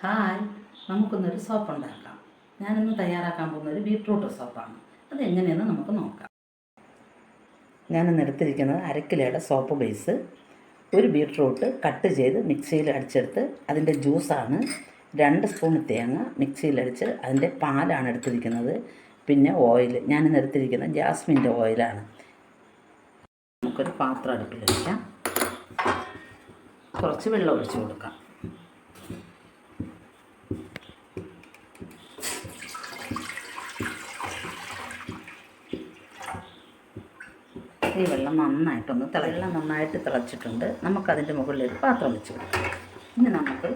Hi നമുക്കൊന്നൊരു soap ഉണ്ടാക്കാം. ഞാനിന്ന് തയ്യാറാക്കാൻ പോകുന്ന ഒരു ബീട്രൂട്ട് സോപ്പാണ്. അത് എങ്ങനെയെന്ന് നമുക്ക് നോക്കാം. ഞാനിന്ന് എടുത്തിരിക്കുന്നത് അരക്കിലയുടെ സോപ്പ് ബേസ്. ഒരു ബീട്രൂട്ട് കട്ട് ചെയ്ത് മിക്സിയിൽ അടിച്ചെടുത്ത് അതിന്റെ ജ്യൂസാണ്. രണ്ട് സ്പൂൺ തേങ്ങ മിക്സിയിലടിച്ച് അതിന്റെ പാലാണ് എടുത്തിരിക്കുന്നത്. പിന്നെ ഓയിൽ ഞാനിന്ന് എടുത്തിരിക്കുന്നത് ജാസ്മിന്റെ ഓയിലാണ്. നമുക്കൊരു പാത്രം അടുപ്പിൽ വയ്ക്കാം കുറച്ച് വെള്ളം ഒഴിച്ച് കൊടുക്കാം. ഈ വെള്ളം നന്നായിട്ടൊന്ന് വെള്ളം നന്നായിട്ട് തിളച്ചിട്ടുണ്ട്. നമുക്കതിന്റെ മുകളിൽ ഒരു പാത്രം വെച്ച് കൊടുക്കാം. ഇനി നമുക്ക്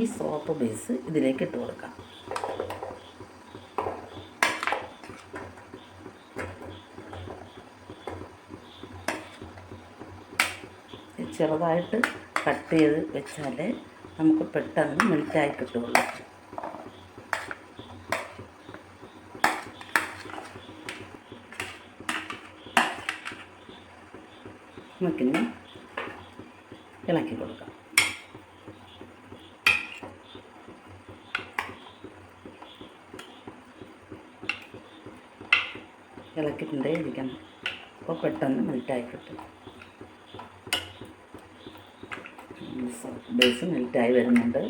ഈ സോപ്പ് ബേസ് ഇതിലേക്ക് ഇട്ട് കൊടുക്കാം. ചെറുതായിട്ട് കട്ട് ചെയ്ത് വെച്ചാലേ നമുക്ക് പെട്ടെന്ന് മെൽറ്റായി കിട്ടുകയുള്ളൂ. നമുക്കിനി ഇളക്കി കൊടുക്കാം. ഇളക്കിട്ടുണ്ടേ ഇരിക്കണം അപ്പോൾ പെട്ടെന്ന് മെൽറ്റായി കിട്ടും ബേസ് മെൽറ്റായി വരുന്നുണ്ട്.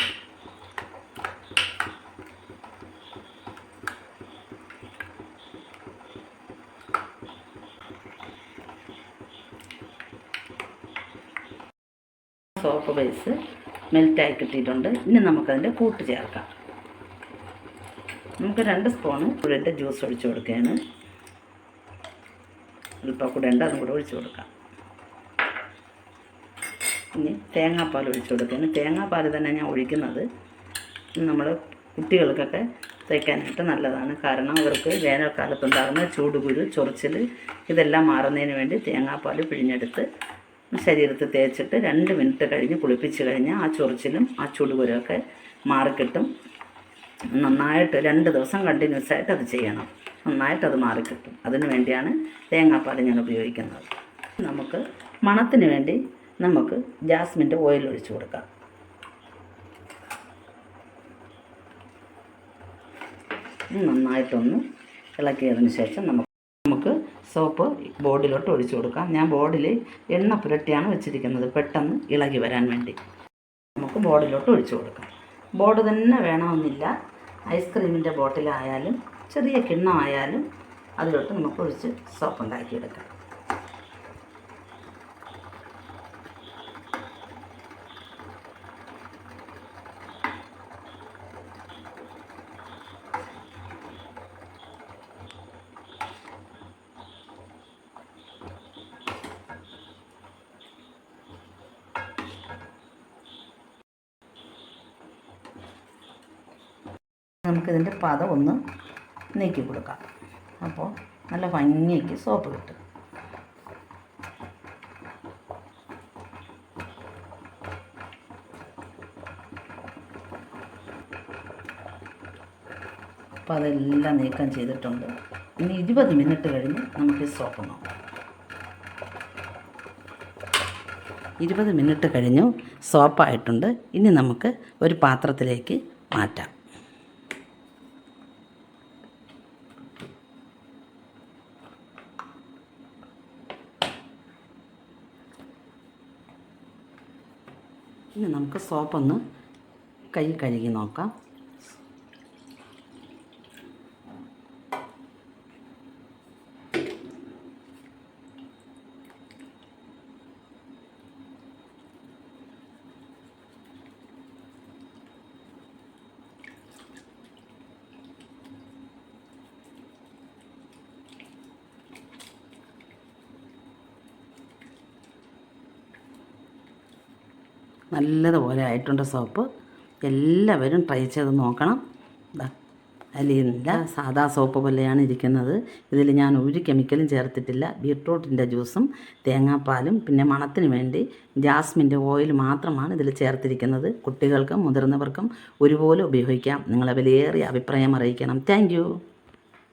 സോപ്പ് ബേസ് മെൽറ്റായി കിട്ടിയിട്ടുണ്ട്. ഇനി നമുക്കതിന്റെ കൂട്ട് ചേർക്കാം. നമുക്ക് രണ്ട് സ്പൂണ് കുഴന്റെ ജ്യൂസ് ഒഴിച്ചു കൊടുക്കുകയാണ്. അല്പം അതും കൂടെ ഒഴിച്ചു കൊടുക്കാം. ഇനി തേങ്ങാപ്പാൽ ഒഴിച്ചു കൊടുക്കുകയാണ്. തേങ്ങാപ്പാൽ തന്നെ ഞാൻ ഒഴിക്കുന്നത് നമ്മൾ കുട്ടികൾക്കൊക്കെ തയ്ക്കാനായിട്ട് നല്ലതാണ്. കാരണം അവർക്ക് വേനൽക്കാലത്തുണ്ടാകുന്ന ചൂടുകുരു ചൊറിച്ചിൽ ഇതെല്ലാം മാറുന്നതിന് വേണ്ടി തേങ്ങാപ്പാൽ പിഴിഞ്ഞെടുത്ത് ശരീരത്തിൽ തേച്ചിട്ട് രണ്ട് മിനിറ്റ് കഴിഞ്ഞ് കുളിപ്പിച്ച് കഴിഞ്ഞാൽ ആ ചൊറിച്ചിലും ആ ചൂടുകുരുമൊക്കെ മാറിക്കിട്ടും നന്നായിട്ട് രണ്ട് ദിവസം കണ്ടിന്യൂസ് ആയിട്ട് അത് ചെയ്യണം. നന്നായിട്ട് അത് മാറിക്കിട്ടും അതിന് വേണ്ടിയാണ് തേങ്ങാപ്പാൽ ഞാൻ ഉപയോഗിക്കുന്നത്. നമുക്ക് മണത്തിന് വേണ്ടി നമുക്ക് ജാസ്മിന്റെ ഓയിൽ ഒഴിച്ച് കൊടുക്കാം. നന്നായിട്ടൊന്ന് ഇളക്കിയതിന് ശേഷം നമുക്ക് നമുക്ക് സോപ്പ് ബോർഡിലോട്ട് ഒഴിച്ചു കൊടുക്കാം. ഞാൻ ബോർഡിൽ എണ്ണ പുരട്ടിയാണ് വെച്ചിരിക്കുന്നത്. പെട്ടെന്ന് ഇളകി വരാൻ വേണ്ടി. നമുക്ക് ബോർഡിലോട്ട് ഒഴിച്ചു കൊടുക്കാം. ബോർഡ് തന്നെ വേണമെന്നില്ല. ഐസ്ക്രീമിന്റെ ബോട്ടിലായാലും ചെറിയ കിണ്ണമായാലും അതിലോട്ട് നമുക്ക് ഒഴിച്ച് സോപ്പ് ഉണ്ടാക്കിയെടുക്കാം. നമുക്കിതിന്റെ പത ഒന്ന് നീക്കി കൊടുക്കാം. അപ്പോൾ നല്ല ഭംഗിക്ക് സോപ്പ് കിട്ടും. അപ്പോൾ അതെല്ലാം നീക്കം ചെയ്തിട്ടുണ്ട്. ഇനി ഇരുപത് മിനിറ്റ് കഴിഞ്ഞ് നമുക്ക് സോപ്പ് നോക്കാം. ഇരുപത് മിനിറ്റ് കഴിഞ്ഞു സോപ്പായിട്ടുണ്ട്. ഇനി നമുക്ക് ഒരു പാത്രത്തിലേക്ക് മാറ്റാം. ഇനി നമുക്ക് സോപ്പൊന്ന് കൈ കഴുകി നോക്കാം. നല്ലതുപോലെ ആയിട്ടുണ്ട് സോപ്പ്. എല്ലാവരും ട്രൈ ചെയ്ത് നോക്കണം. ദാ അതിലില്ല സാദാ സോപ്പ് പോലെയാണ് ഇരിക്കുന്നത്. ഇതിൽ ഞാൻ ഒരു കെമിക്കലും ചേർത്തിട്ടില്ല. ബീട്രൂട്ടിന്റെ ജ്യൂസും തേങ്ങാപ്പാലും പിന്നെ മണത്തിന് വേണ്ടി ജാസ്മിന്റെ ഓയിൽ മാത്രമാണ് ഇതിൽ ചേർത്തിരിക്കുന്നത്. കുട്ടികൾക്കും മുതിർന്നവർക്കും ഒരുപോലെ ഉപയോഗിക്കാം. നിങ്ങളെ വിലയേറിയ അഭിപ്രായം അറിയിക്കണം. താങ്ക്